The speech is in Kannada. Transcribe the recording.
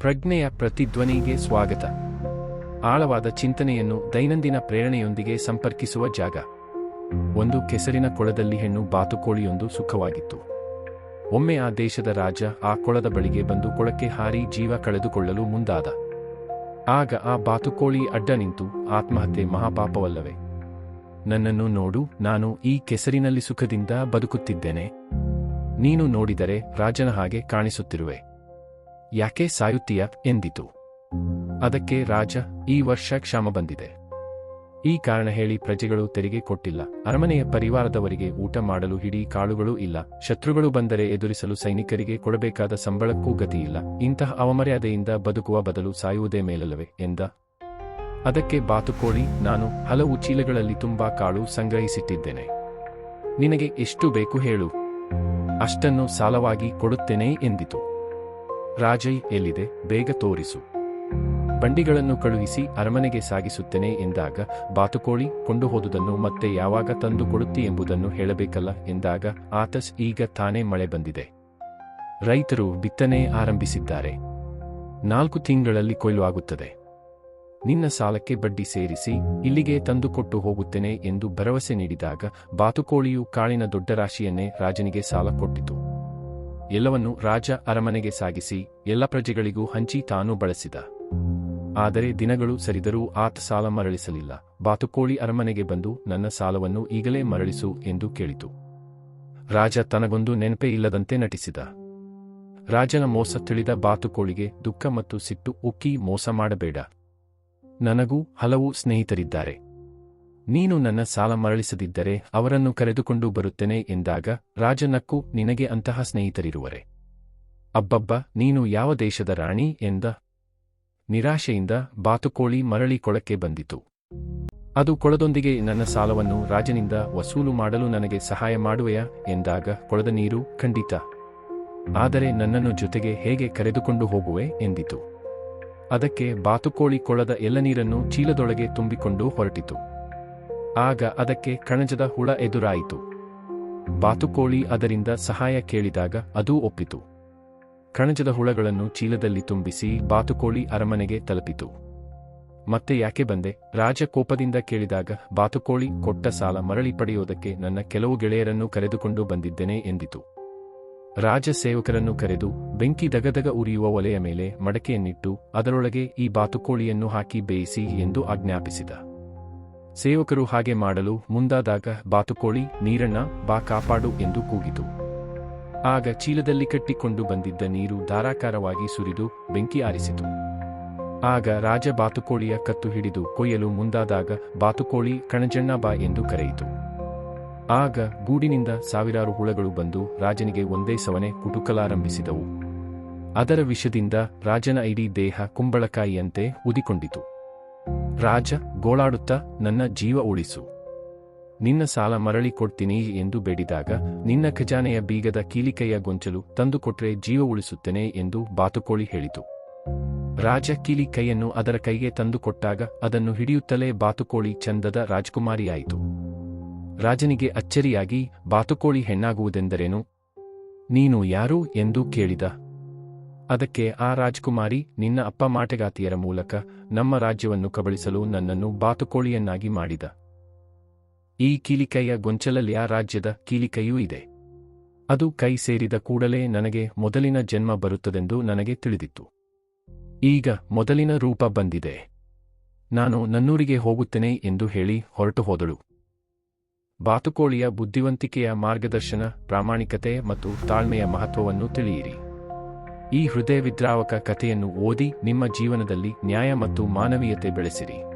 ಪ್ರಜ್ಞೆಯ ಪ್ರತಿಧ್ವನಿಗೆ ಸ್ವಾಗತ. ಆಳವಾದ ಚಿಂತನೆಯನ್ನು ದೈನಂದಿನ ಪ್ರೇರಣೆಯೊಂದಿಗೆ ಸಂಪರ್ಕಿಸುವ ಜಾಗ. ಒಂದು ಕೆಸರಿನ ಕೊಳದಲ್ಲಿ ಹೆಣ್ಣು ಬಾತುಕೋಳಿಯೊಂದು ಸುಖವಾಗಿತ್ತು. ಒಮ್ಮೆ ಆ ದೇಶದ ರಾಜ ಆ ಕೊಳದ ಬಳಿಗೆ ಬಂದು ಕೊಳಕ್ಕೆ ಹಾರಿ ಜೀವ ಕಳೆದುಕೊಳ್ಳಲು ಮುಂದಾದ. ಆಗ ಆ ಬಾತುಕೋಳಿ ಅಡ್ಡ ನಿಂತು ಆತ್ಮಹತ್ಯೆ ಮಹಾಪಾಪವಲ್ಲವೇ. ನನ್ನನ್ನು ನೋಡು, ನಾನು ಈ ಕೆಸರಿನಲ್ಲಿ ಸುಖದಿಂದ ಬದುಕುತ್ತಿದ್ದೇನೆ. ನೀನು ನೋಡಿದರೆ ರಾಜನ ಹಾಗೆ ಕಾಣಿಸುತ್ತಿರುವೆ. ಯಾಕೆ ಸಾಯುತ್ತೀಯ ಎಂದಿತು. ಅದಕ್ಕೆ ರಾಜ ಈ ವರ್ಷ ಕ್ಷಾಮ ಬಂದಿದೆ. ಈ ಕಾರಣ ಹೇಳಿ ಪ್ರಜೆಗಳು ತೆರಿಗೆ ಕೊಟ್ಟಿಲ್ಲ. ಅರಮನೆಯ ಪರಿವಾರದವರಿಗೆ ಊಟ ಮಾಡಲು ಹಿಡಿ ಕಾಳುಗಳು ಇಲ್ಲ. ಶತ್ರುಗಳು ಬಂದರೆ ಎದುರಿಸಲು ಸೈನಿಕರಿಗೆ ಕೊಡಬೇಕಾದ ಸಂಬಳಕ್ಕೂ ಗತಿಯಿಲ್ಲ. ಇಂತಹ ಅವಮರ್ಯಾದೆಯಿಂದ ಬದುಕುವ ಬದಲು ಸಾಯುವುದೇ ಮೇಲಲ್ಲವೆ ಎಂದ. ಅದಕ್ಕೆ ಬಾತುಕೋಳಿ ನಾನು ಹಲವು ಚೀಲಗಳಲ್ಲಿ ತುಂಬಾ ಕಾಳು ಸಂಗ್ರಹಿಸಿಟ್ಟಿದ್ದೇನೆ. ನಿನಗೆ ಎಷ್ಟು ಬೇಕು ಹೇಳು. ಅಷ್ಟನ್ನು ಸಾಲವಾಗಿ ಕೊಡುತ್ತೇನೆ ಎಂದಿತು. ರಾಜೈ ಎಲ್ಲಿದೆ? ಬೇಗ ತೋರಿಸು. ಬಂಡಿಗಳನ್ನು ಕಳುಹಿಸಿ ಅರಮನೆಗೆ ಸಾಗಿಸುತ್ತೇನೆ ಎಂದಾಗ, ಬಾತುಕೋಳಿ ಕೊಂಡುಹೋದುದನ್ನು ಮತ್ತೆ ಯಾವಾಗ ತಂದು ಕೊಡುತ್ತಿ ಎಂಬುದನ್ನು ಹೇಳಬೇಕಲ್ಲ ಎಂದಾಗ, ಆತಸ್ ಈಗ ತಾನೇ ಮಳೆ ಬಂದಿದೆ. ರೈತರು ಬಿತ್ತನೆ ಆರಂಭಿಸಿದ್ದಾರೆ. ನಾಲ್ಕು ತಿಂಗಳಲ್ಲಿ ಕೊಯ್ಲು ಆಗುತ್ತದೆ. ನಿನ್ನ ಸಾಲಕ್ಕೆ ಬಡ್ಡಿ ಸೇರಿಸಿ ಇಲ್ಲಿಗೆ ತಂದುಕೊಟ್ಟು ಹೋಗುತ್ತೇನೆ ಎಂದು ಭರವಸೆ ನೀಡಿದಾಗ, ಬಾತುಕೋಳಿಯು ಕಾಳಿನ ದೊಡ್ಡ ರಾಶಿಯನ್ನೇ ರಾಜನಿಗೆ ಸಾಲ ಕೊಟ್ಟಿತು. ಎಲ್ಲವನ್ನು ರಾಜ ಅರಮನೆಗೆ ಸಾಗಿಸಿ ಎಲ್ಲ ಪ್ರಜೆಗಳಿಗೂ ಹಂಚಿ ತಾನು ಬಳಸಿದ. ಆದರೆ ದಿನಗಳು ಸರಿದರೂ ಆತ ಸಾಲ ಮರಳಿಸಲಿಲ್ಲ. ಬಾತುಕೋಳಿ ಅರಮನೆಗೆ ಬಂದು ನನ್ನ ಸಾಲವನ್ನು ಈಗಲೇ ಮರಳಿಸು ಎಂದು ಕೇಳಿತು. ರಾಜ ತನಗೊಂದು ನೆನಪೇ ಇಲ್ಲದಂತೆ ನಟಿಸಿದ. ರಾಜನ ಮೋಸ ತಿಳಿದ ಬಾತುಕೋಳಿಗೆ ದುಃಖ ಮತ್ತು ಸಿಟ್ಟು ಉಕ್ಕಿ ಮೋಸ ಮಾಡಬೇಡ. ನನಗೂ ಹಲವು ಸ್ನೇಹಿತರಿದ್ದಾರೆ. ನೀನು ನನ್ನ ಸಾಲ ಮರಳಿಸದಿದ್ದರೆ ಅವರನ್ನು ಕರೆದುಕೊಂಡು ಬರುತ್ತೇನೆ ಎಂದಾಗ ರಾಜನಕ್ಕೂ ನಿನಗೆ ಅಂತಹ ಸ್ನೇಹಿತರಿರುವರೆ. ಅಬ್ಬಬ್ಬ, ನೀನು ಯಾವ ದೇಶದ ರಾಣಿ ಎಂದ ನಿರಾಶೆಯಿಂದ ಬಾತುಕೋಳಿ ಮರಳಿ ಕೊಳಕ್ಕೆ ಬಂದಿತು. ಅದು ಕೊಳದೊಂದಿಗೆ ನನ್ನ ಸಾಲವನ್ನು ರಾಜನಿಂದ ವಸೂಲು ಮಾಡಲು ನನಗೆ ಸಹಾಯ ಮಾಡುವೆಯಾ ಎಂದಾಗ ಕೊಳದ ನೀರು ಖಂಡಿತ. ಆದರೆ ನನ್ನನ್ನು ಜೊತೆಗೆ ಹೇಗೆ ಕರೆದುಕೊಂಡು ಹೋಗುವೆ ಎಂದಿತು. ಅದಕ್ಕೆ ಬಾತುಕೋಳಿ ಕೊಳದ ಎಲ್ಲ ನೀರನ್ನು ಚೀಲದೊಳಗೆ ತುಂಬಿಕೊಂಡು ಹೊರಟಿತು. ಆಗ ಅದಕ್ಕೆ ಕಣಜದ ಹುಳ ಎದುರಾಯಿತು. ಬಾತುಕೋಳಿ ಅದರಿಂದ ಸಹಾಯ ಕೇಳಿದಾಗ ಅದೂ ಒಪ್ಪಿತು. ಕಣಜದ ಹುಳಗಳನ್ನು ಚೀಲದಲ್ಲಿ ತುಂಬಿಸಿ ಬಾತುಕೋಳಿ ಅರಮನೆಗೆ ತಲುಪಿತು. ಮತ್ತೆ ಯಾಕೆ ಬಂದೆ? ರಾಜ ಕೋಪದಿಂದ ಕೇಳಿದಾಗ, ಬಾತುಕೋಳಿ, ಕೊಟ್ಟ ಸಾಲ ಮರಳಿ ಪಡೆಯುವುದಕ್ಕೆ ನನ್ನ ಕೆಲವು ಗೆಳೆಯರನ್ನು ಕರೆದುಕೊಂಡು ಬಂದಿದ್ದೇನೆ ಎಂದಿತು. ರಾಜ ಸೇವಕರನ್ನು ಕರೆದು, ಬೆಂಕಿ ದಗದಗ ಉರಿಯುವ ಒಲೆಯ ಮೇಲೆ ಮಡಕೆಯನ್ನಿಟ್ಟು, ಅದರೊಳಗೆ ಈ ಬಾತುಕೋಳಿಯನ್ನು ಹಾಕಿ ಬೇಯಿಸಿ ಎಂದು ಆಜ್ಞಾಪಿಸಿದ. ಸೇವಕರು ಹಾಗೆ ಮಾಡಲು ಮುಂದಾದಾಗ, ಬಾತುಕೋಳಿ, ನೀರಣ್ಣ, ಬಾ ಕಾಪಾಡು ಎಂದು ಕೂಗಿತು. ಆಗ ಚೀಲದಲ್ಲಿ ಕಟ್ಟಿಕೊಂಡು ಬಂದಿದ್ದ ನೀರು ಧಾರಾಕಾರವಾಗಿ ಸುರಿದು ಬೆಂಕಿ ಆರಿಸಿತು. ಆಗ ರಾಜ ಬಾತುಕೋಳಿಯ ಕತ್ತು ಹಿಡಿದು ಕೊಯ್ಯಲು ಮುಂದಾದಾಗ, ಬಾತುಕೋಳಿ, ಕಣಜಣ್ಣ ಬಾ ಎಂದು ಕರೆಯಿತು. ಆಗ ಗೂಡಿನಿಂದ ಸಾವಿರಾರು ಹುಳಗಳು ಬಂದು ರಾಜನಿಗೆ ಒಂದೇ ಸವನೆ ಕುಟುಕಲಾರಂಭಿಸಿದವು. ಅದರ ವಿಷದಿಂದ ರಾಜನ ಇಡೀ ದೇಹ ಕುಂಬಳಕಾಯಿಯಂತೆ ಉದಿಕೊಂಡಿತು. ರಾಜ, ಗೋಳಾಡುತ್ತಾ ನನ್ನ ಜೀವ ಉಳಿಸು. ನಿನ್ನ ಸಾಲ ಮರಳಿ ಕೊಡ್ತೀನಿ ಎಂದು ಬೇಡಿದಾಗ, ನಿನ್ನ ಖಜಾನೆಯ ಬೀಗದ ಕೀಲಿಕೈಯ ಗೊಂಚಲು ತಂದುಕೊಟ್ರೆ ಜೀವ ಉಳಿಸುತ್ತೇನೆ ಎಂದು ಬಾತುಕೋಳಿ ಹೇಳಿತು. ರಾಜ ಕೀಲಿ ಕೈಯನ್ನು ಅದರ ಕೈಗೆ ತಂದುಕೊಟ್ಟಾಗ ಅದನ್ನು ಹಿಡಿಯುತ್ತಲೇ ಬಾತುಕೋಳಿ ಚಂದದ ರಾಜಕುಮಾರಿಯಾಯಿತು. ರಾಜನಿಗೆ ಅಚ್ಚರಿಯಾಗಿ, ಬಾತುಕೋಳಿ ಹೆಣ್ಣಾಗುವುದೆಂದರೇನು? ನೀನು ಯಾರು? ಎಂದು ಕೇಳಿದ. ಅದಕ್ಕೆ ಆ ರಾಜ್ಕುಮಾರಿ, ನಿನ್ನ ಅಪ್ಪ ಮಾಟಗಾತಿಯರ ಮೂಲಕ ನಮ್ಮ ರಾಜ್ಯವನ್ನು ಕಬಳಿಸಲು ನನ್ನನ್ನು ಬಾತುಕೋಳಿಯನ್ನಾಗಿ ಮಾಡಿದ. ಈ ಕೀಲಿಕೈಯ ಗೊಂಚಲಲ್ಲಿ ಆ ರಾಜ್ಯದ ಕೀಲಿಕೈಯೂ ಇದೆ. ಅದು ಕೈ ಸೇರಿದ ಕೂಡಲೇ ನನಗೆ ಮೊದಲಿನ ಜನ್ಮ ಬರುತ್ತದೆಂದು ನನಗೆ ತಿಳಿದಿತ್ತು. ಈಗ ಮೊದಲಿನ ರೂಪ ಬಂದಿದೆ. ನಾನು ನನ್ನೂರಿಗೆ ಹೋಗುತ್ತೇನೆ ಎಂದು ಹೇಳಿ ಹೊರಟು ಹೋದಳು. ಬಾತುಕೋಳಿಯ ಬುದ್ಧಿವಂತಿಕೆಯ ಮಾರ್ಗದರ್ಶನ ಪ್ರಾಮಾಣಿಕತೆ ಮತ್ತು ತಾಳ್ಮೆಯ ಮಹತ್ವವನ್ನು ತಿಳಿಯಿರಿ. ಈ ಹೃದಯ ವಿದ್ರಾವಕ ಕಥೆಯನ್ನು ಓದಿ ನಿಮ್ಮ ಜೀವನದಲ್ಲಿ ನ್ಯಾಯ ಮತ್ತು ಮಾನವೀಯತೆ ಬೆಳೆಸಿರಿ.